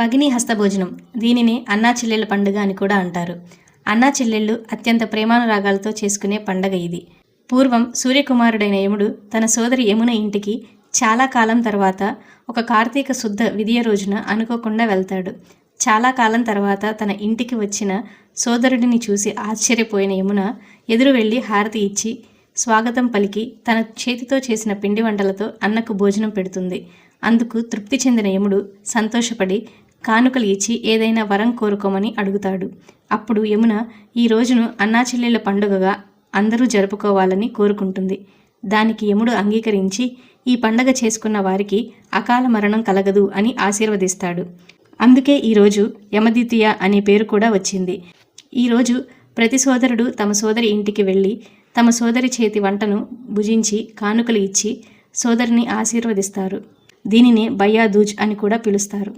భగిని హస్తభోజనం. దీనిని అన్నా చెల్లెళ్ళ పండుగ అని కూడా అంటారు. అన్నా చెల్లెళ్ళు అత్యంత ప్రేమానురాగాలతో చేసుకునే పండగ ఇది. పూర్వం సూర్యకుమారుడైన యముడు తన సోదరి యమున ఇంటికి చాలా కాలం తర్వాత ఒక కార్తీక శుద్ధ విధియ రోజున అనుకోకుండా వెళ్తాడు. చాలా కాలం తర్వాత తన ఇంటికి వచ్చిన సోదరుడిని చూసి ఆశ్చర్యపోయిన యమున ఎదురు వెళ్ళి హారతి ఇచ్చి స్వాగతం పలికి తన చేతితో చేసిన పిండి వంటలతో అన్నకు భోజనం పెడుతుంది. అందుకు తృప్తి చెందిన యముడు సంతోషపడి కానుకలు ఇచ్చి ఏదైనా వరం కోరుకోమని అడుగుతాడు. అప్పుడు యమున ఈ రోజును అన్నా చెల్లెళ్ళ పండుగగా అందరూ జరుపుకోవాలని కోరుకుంటుంది. దానికి యముడు అంగీకరించి ఈ పండగ చేసుకున్న వారికి అకాల మరణం కలగదు అని ఆశీర్వదిస్తాడు. అందుకే ఈరోజు యమద్వితీయ అనే పేరు కూడా వచ్చింది. ఈరోజు ప్రతి సోదరుడు తమ సోదరి ఇంటికి వెళ్ళి తమ సోదరి చేతి వంటను భుజించి కానుకలు ఇచ్చి సోదరిని ఆశీర్వదిస్తారు. దీనిని బయ్యాదూజ్ అని కూడా పిలుస్తారు.